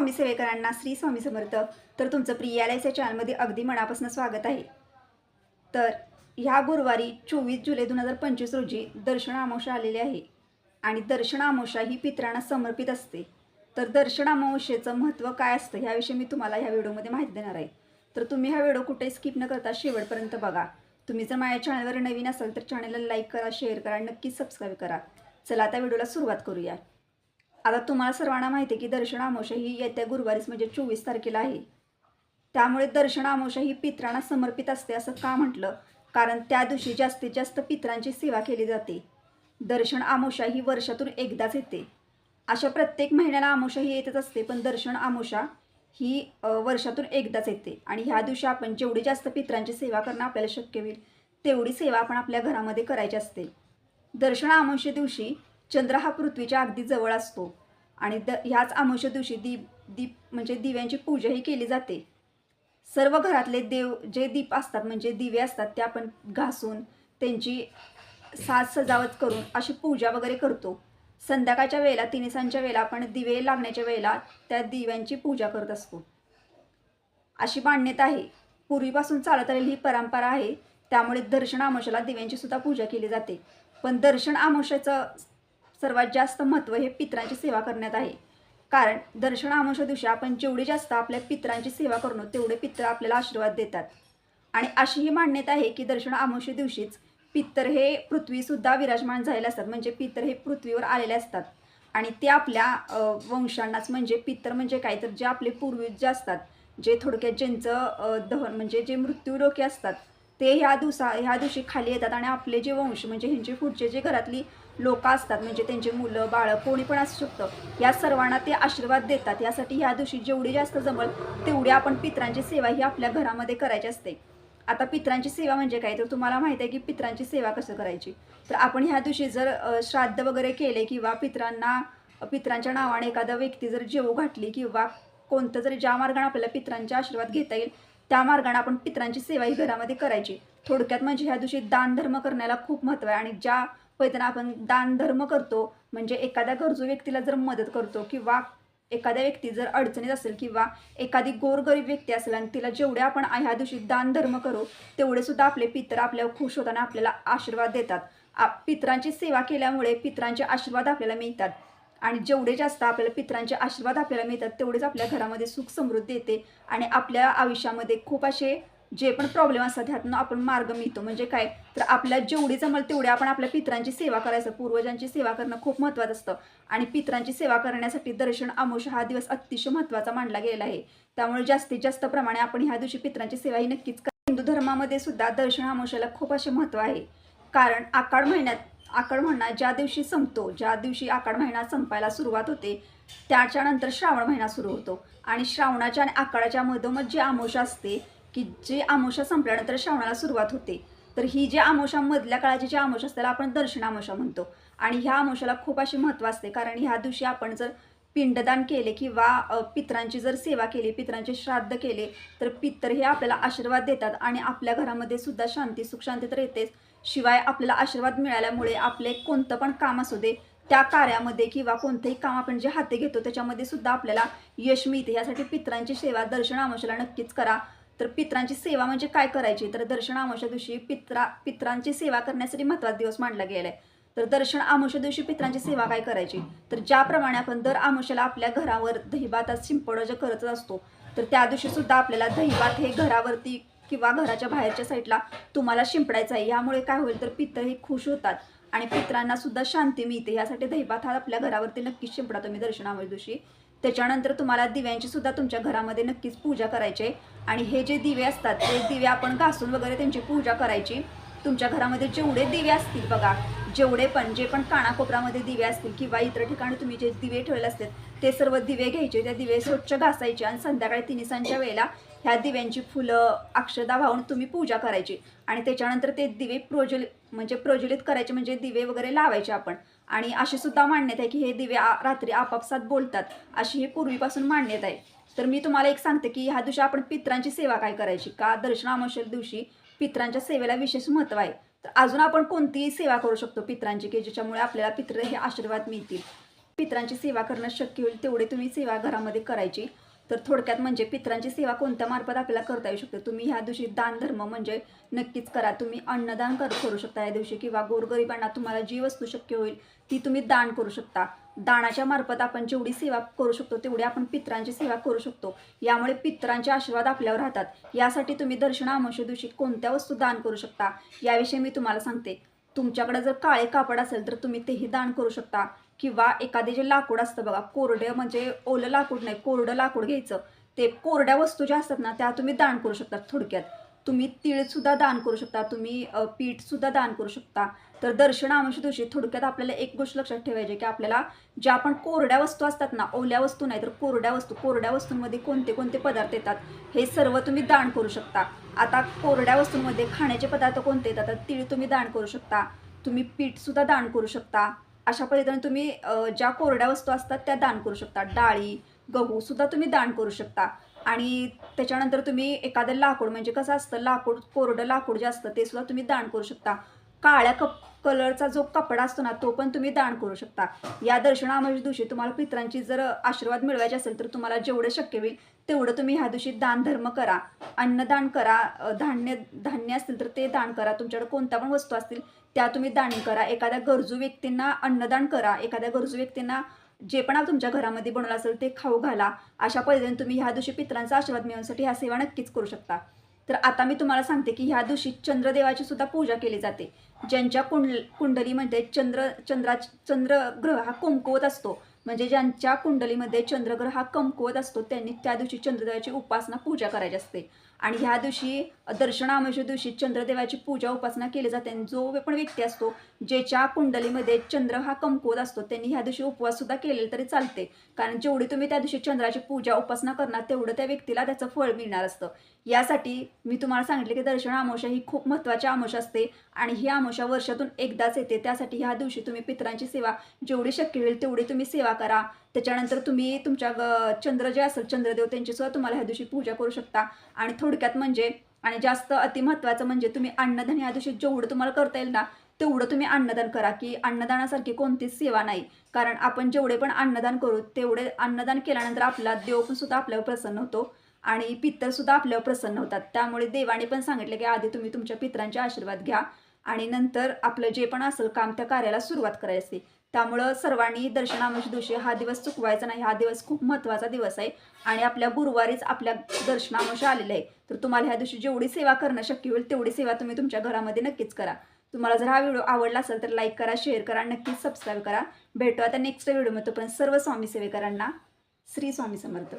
स्वामी सेवेकरांना श्री स्वामी समर्थ. तर तुमचं प्रियालयच्या चॅनलमध्ये अगदी मनापासून स्वागत आहे. तर ह्या गुरुवारी चोवीस जुलै दोन हजार पंचवीस रोजी दर्शन आमोशा आलेली आहे. आणि दर्शन आमोशा ही पितरांना समर्पित असते. तर दर्शन अमावस्येचं महत्त्व काय असतं ह्याविषयी मी तुम्हाला ह्या व्हिडिओमध्ये माहिती देणार आहे. तर तुम्ही हा व्हिडिओ कुठे स्किप न करता शेवटपर्यंत बघा. तुम्ही जर माझ्या चॅनलवर नवीन असाल तर चॅनलला लाईक करा शेअर करा नक्कीच सबस्क्राईब करा. चला आता व्हिडिओला सुरुवात करूया. आता तुम्हाला सर्वांना माहिती आहे की दर्शन अमावस्या ही येत्या गुरुवारीच म्हणजे चोवीस तारखेला आहे. त्यामुळे दर्शन अमावस्या ही पित्रांना समर्पित असते असं का म्हटलं? कारण त्या दिवशी जास्तीत जास्त पित्रांची सेवा केली जाते. दर्शन आमोशा ही वर्षातून एकदाच येते. अशा प्रत्येक महिन्याला आमोशा ही येतच असते पण दर्शन आमोशा ही वर्षातून एकदाच येते. आणि ह्या दिवशी आपण जेवढी जास्त पित्रांची सेवा करणं आपल्याला शक्य होईल तेवढी सेवा आपण आपल्या घरामध्ये करायची असते. दर्शन आमोशे दिवशी चंद्र हा पृथ्वीच्या अगदी जवळ असतो. आणि द ह्याच अमावस्या दिवशी दीप दीप म्हणजे दिव्यांची पूजाही केली जाते. सर्व घरातले देव जे दीप असतात म्हणजे दिवे असतात ते आपण घासून त्यांची साज सजावट करून अशी पूजा वगैरे करतो. संध्याकाळच्या वेळेला तिनिसांच्या वेळेला आपण दिवे लागण्याच्या वेळेला त्या दिव्यांची पूजा करत असतो. अशी मान्यता आहे. पूर्वीपासून चालत आलेली ही परंपरा आहे. त्यामुळे दर्शन आमोशाला दिव्यांची सुद्धा पूजा केली जाते. पण दर्शन आमोशाचं सर्वात जास्त महत्त्व हे पित्रांची सेवा करण्यात आहे. कारण दर्शन आमोशा दिवशी आपण जेवढी जास्त आपल्या पित्रांची सेवा करणं तेवढे पित्र आपल्याला आशीर्वाद देतात. आणि अशी ही मान्यता आहे की दर्शन आमोशे दिवशीच पित्तर हे पृथ्वीसुद्धा विराजमान झालेले असतात. म्हणजे पितर हे पृथ्वीवर आलेले असतात. आणि ते आपल्या वंशांनाच म्हणजे पित्तर म्हणजे काय? तर जे आपले पूर्वज जे असतात जे थोडक्यात ज्यांचं दहन म्हणजे जे मृत्यूरके असतात ते ह्या दिवसा ह्या दिवशी खाली येतात. आणि आपले जे वंश म्हणजे ह्यांचे पुढचे जे घरातली लोक असतात म्हणजे त्यांची मुलं बाळं कोणी पण असू शकतं. या सर्वांना ते आशीर्वाद देतात. यासाठी ह्या दिवशी जेवढी जास्त जमल तेवढी आपण पित्रांची सेवा ही आपल्या घरामध्ये करायची असते. आता पित्रांची सेवा म्हणजे काय? तर तुम्हाला माहिती आहे की पित्रांची सेवा कसं करायची? तर आपण ह्या दिवशी जर श्राद्ध वगैरे केले किंवा पित्रांना पित्रांच्या नावाने एखादा व्यक्ती जर जेवू घातली किंवा कोणतं जरी ज्या मार्गाने आपल्याला पित्रांचे आशीर्वाद घेता येईल त्या मार्गाने आपण पित्रांची सेवा ही घरामध्ये करायची. थोडक्यात म्हणजे ह्या दिवशी दान धर्म करण्याला खूप महत्त्व आहे आणि ज्या पद्धतीनं आपण दान धर्म करतो म्हणजे एखाद्या गरजू व्यक्तीला जर मदत करतो किंवा एखाद्या व्यक्ती जर अडचणीत असेल किंवा एखादी गोरगरीब व्यक्ती असेल आणि तिला जेवढे आपण ह्या दिवशी दान धर्म करू तेवढे सुद्धा आपले पितर आपल्यावर खुश होतात आणि आपल्याला आशीर्वाद देतात. आप पितरांची सेवा केल्यामुळे पितरांचे आशीर्वाद आपल्याला मिळतात. आणि जेवढे जास्त आपल्याला पितरांचे आशीर्वाद आपल्याला मिळतात तेवढेच आपल्या घरामध्ये सुख समृद्धी येते आणि आपल्या आयुष्यामध्ये खूप असे जे पण प्रॉब्लेम असतात ह्यातून आपण मार्ग मिळतो. म्हणजे काय? तर आपल्या जेवढी जमल तेवढे आपण आपल्या पित्रांची सेवा करायचं. पूर्वजांची सेवा करणं खूप महत्त्वाचं असतं. आणि पित्रांची सेवा करण्यासाठी दर्शन आमोश हा दिवस अतिशय महत्त्वाचा मानला गेला आहे. त्यामुळे जास्तीत जास्त प्रमाणे आपण ह्या दिवशी पित्रांची सेवा ही नक्कीच हिंदू धर्मामध्ये सुद्धा दर्शन आमोशाला खूप असे महत्त्व आहे. कारण आकाड महिन्यात आकाड महिना ज्या दिवशी संपतो ज्या दिवशी आकाड महिना संपायला सुरुवात होते त्याच्यानंतर श्रावण महिना सुरू होतो. आणि श्रावणाच्या आणि आकाडाच्या मधोमध जी अमावस्या असते की जे अमावस्या संपल्यानंतर श्रावणाला सुरुवात होते. तर ही जी अमावस्या मधल्या काळाची जी अमावस्या असते त्याला आपण दर्शन अमावस्या म्हणतो. आणि ह्या आमोशाला खूप असे महत्त्व असते. कारण ह्या दिवशी आपण जर पिंडदान केले किंवा पित्रांची जर सेवा केली पित्रांचे श्राद्ध केले तर पितर हे आपल्याला आशीर्वाद देतात आणि आपल्या घरामध्ये सुद्धा शांती सुख शांती तर येतेच. शिवाय आपल्याला आशीर्वाद मिळाल्यामुळे आपले कोणतं पण काम असू दे त्या कार्यामध्ये किंवा कोणतंही काम आपण जे हाती घेतो त्याच्यामध्ये सुद्धा आपल्याला यश मिळते. यासाठी पित्रांची सेवा दर्शन आमोशाला नक्कीच करा. तर पित्रांची सेवा म्हणजे काय करायची? तर दर्शन आमोशा दिवशी पित्रा पित्रांची सेवा करण्यासाठी महत्त्वाचा दिवस मानला गेला आहे तर दर्शन आमोशा दिवशी पित्रांची सेवा काय करायची? तर ज्याप्रमाणे आपण दर आमोशाला आपल्या घरावर दहीभात शिंपड जे करत असतो तर त्या दिवशी सुद्धा आपल्याला दहीभात हे घरावरती किंवा घराच्या बाहेरच्या साईडला तुम्हाला शिंपडायचं आहे. यामुळे काय होईल? तर पित्र हे खुश होतात आणि पित्रांना सुद्धा शांती मिळते. यासाठी दहीभात हा आपल्या घरावरती नक्कीच शिंपडा तुम्ही दर्शनावर दिवशी. त्याच्यानंतर तुम्हाला दिव्यांची सुद्धा तुमच्या घरामध्ये नक्कीच पूजा करायची आहे. आणि हे जे दिवे असतात ते दिवे आपण घासून वगैरे त्यांची पूजा करायची. तुमच्या घरामध्ये जेवढे दिवे असतील बघा जेवढे पण जे पण कानाकोपरामध्ये दिवे असतील किंवा इतर ठिकाणी तुम्ही जे दिवे ठेवले असतील ते सर्व दिवे घ्यायचे. त्या दिवे स्वच्छ घासायचे आणि संध्याकाळी तिनिसांच्या वेळेला ह्या दिव्यांची फुलं अक्षदा वाहून तुम्ही पूजा करायची. आणि त्याच्यानंतर ते दिवे प्रोज्वल म्हणजे प्रज्वलित करायचे म्हणजे दिवे वगैरे लावायचे आपण. आणि अशी सुद्धा मान्यता आहे की हे दिवे रात्री आपापसात बोलतात अशी ही पूर्वीपासून मान्यता आहे. तर मी तुम्हाला एक सांगते की ह्या दिवशी आपण पित्रांची सेवा काय करायची? का दर्शन अमावस्या दिवशी पित्रांच्या सेवेला विशेष महत्त्व आहे? तर अजून आपण कोणतीही सेवा करू शकतो पित्रांची की ज्याच्यामुळे आपल्याला पित्र हे आशीर्वाद मिळतील. पितरांची सेवा करणं शक्य होईल तेवढे तुम्ही सेवा घरामध्ये करायची. तर थोडक्यात म्हणजे पितरांची सेवा कोणत्या मार्फत आपल्याला करता येऊ शकते? तुम्ही ह्या दिवशी दान धर्म म्हणजे नक्कीच करा. तुम्ही अन्नदान कर करू शकता या दिवशी किंवा गोरगरिबांना तुम्हाला जी वस्तू शक्य होईल ती तुम्ही दान करू शकता. दानाच्या मार्फत आपण जेवढी सेवा करू शकतो तेवढी आपण पितरांची सेवा करू शकतो. यामुळे पितरांचे आशीर्वाद आपल्यावर राहतात. यासाठी तुम्ही दर्शन अमावस्या दिवशी कोणत्या वस्तू दान करू शकता? याविषयी मी तुम्हाला सांगते. तुमच्याकडे जर काळे कापड असेल तर तुम्ही तेही दान करू शकता. किंवा एखादे जे लाकूड असतं बघा कोरडे म्हणजे ओलं लाकूड नाही कोरडं लाकूड घ्यायचं. ते कोरड्या वस्तू ज्या असतात ना त्या तुम्ही दान करू शकता थोडक्यात. तुम्ही तीळसुद्धा दान करू शकता तुम्ही पीठसुद्धा दान करू शकता. तर दर्शन आमच्या दिवशी थोडक्यात आपल्याला एक गोष्ट लक्षात ठेवायची की आपल्याला ज्या आपण कोरड्या वस्तू असतात ना ओल्या वस्तू नाही तर कोरड्या वस्तू कोरड्या वस्तूंमध्ये कोणते कोणते पदार्थ येतात हे सर्व तुम्ही दान करू शकता. आता कोरड्या वस्तूंमध्ये खाण्याचे पदार्थ कोणते येतात तर तीळ तुम्ही दान करू शकता. तुम्ही पीठसुद्धा दान करू शकता. अशा पद्धतीने तुम्ही ज्या कोरड्या वस्तू असतात त्या दान करू शकता. डाळी गहू सुद्धा तुम्ही दान करू शकता. आणि त्याच्यानंतर तुम्ही एखादं लाकूड म्हणजे कसं असतं लाकूड कोरडं लाकूड जे असतं ते सुद्धा तुम्ही दान करू शकता. काळ्या कप कलरचा जो कपडा असतो ना तो पण तुम्ही दान करू शकता. या दर्शनामध्ये दिवशी तुम्हाला पित्रांची जर आशीर्वाद मिळवायचे असेल तर तुम्हाला जेवढं शक्य होईल तेवढं तुम्ही ह्या दिवशी दानधर्म करा. अन्नदान करा. धान्य धान्य असतील तर ते दान करा. तुमच्याकडे कोणत्या पण वस्तू असतील त्या तुम्ही दान करा. एखाद्या गरजू व्यक्तींना अन्नदान करा. एखाद्या गरजू व्यक्तींना जे पण तुमच्या घरामध्ये बनवलं असेल ते खाऊ घाला. अशा पद्धतीने तुम्ही ह्या दिवशी पित्रांचा आशीर्वाद मिळवण्यासाठी ह्या सेवा नक्कीच करू शकता. तर आता मी तुम्हाला सांगते की ह्या दिवशी चंद्रदेवाची सुद्धा पूजा केली जाते. ज्यांच्या कुंड कुंडलीमध्ये चंद्र चंद्रा चंद्रग्रह हा कमकुवत असतो. म्हणजे ज्यांच्या कुंडलीमध्ये चंद्रग्रह हा कमकुवत असतो त्यांनी त्या दिवशी चंद्रदेवाची उपासना पूजा करायची असते. आणि ह्या दिवशी दर्शनामेच्या दिवशी चंद्रदेवाची पूजा उपासना केली जाते. आणि जो पण व्यक्ती असतो ज्याच्या कुंडलीमध्ये चंद्र हा कमकुवत असतो त्यांनी ह्या दिवशी उपवाससुद्धा केलेला तरी चालते. कारण जेवढी तुम्ही त्या दिवशी चंद्राची पूजा उपासना करणार तेवढं त्या व्यक्तीला त्याचं फळ मिळणार असतं. यासाठी मी तुम्हाला सांगितले की दर्शन आमोशा ही खूप महत्त्वाची आमोशा असते. आणि ही आमोशा वर्षातून एकदाच येते. त्यासाठी ह्या दिवशी तुम्ही पितरांची सेवा जेवढी शक्य होईल तेवढी तुम्ही सेवा करा. त्याच्यानंतर तुम्ही तुमच्या ग चंद्र जे असेल चंद्रदेव त्यांची सुद्धा तुम्हाला ह्या दिवशी पूजा करू शकता. आणि थोडक्यात म्हणजे आणि जास्त अतिमहत्वाचं म्हणजे तुम्ही अन्नदान या दिवशी जेवढं तुम्हाला करता येईल ना तेवढं तुम्ही अन्नदान करा की अन्नदानासारखी कोणतीच सेवा नाही. कारण आपण जेवढे पण अन्नदान करू तेवढे अन्नदान केल्यानंतर आपला देव पण सुद्धा आपल्यावर प्रसन्न होतो आणि पितर सुद्धा आपल्यावर प्रसन्न होतात. त्यामुळे देवाने पण सांगितलं की आधी तुम्ही तुमच्या पितरांचे आशीर्वाद घ्या आणि नंतर आपलं जे पण असेल काम त्या कार्याला सुरुवात करायची. त्यामुळं सर्वांनी दर्शनामश दिवशी हा दिवस चुकवायचा नाही. हा दिवस खूप महत्त्वाचा दिवस आहे. आणि आपल्या गुरुवारीच आपल्या दर्शनामश आलेलं आहे. तर तुम्हाला ह्या दिवशी जेवढी सेवा करणं शक्य होईल तेवढी सेवा तुम्ही तुमच्या घरामध्ये नक्कीच करा. तुम्हाला जर हा व्हिडिओ आवडला असेल तर लाईक करा शेअर करा नक्कीच सबस्क्राईब करा. भेटू आता नेक्स्ट व्हिडिओमध्ये पण सर्व स्वामी सेवेकरांना श्री स्वामी समर्थ.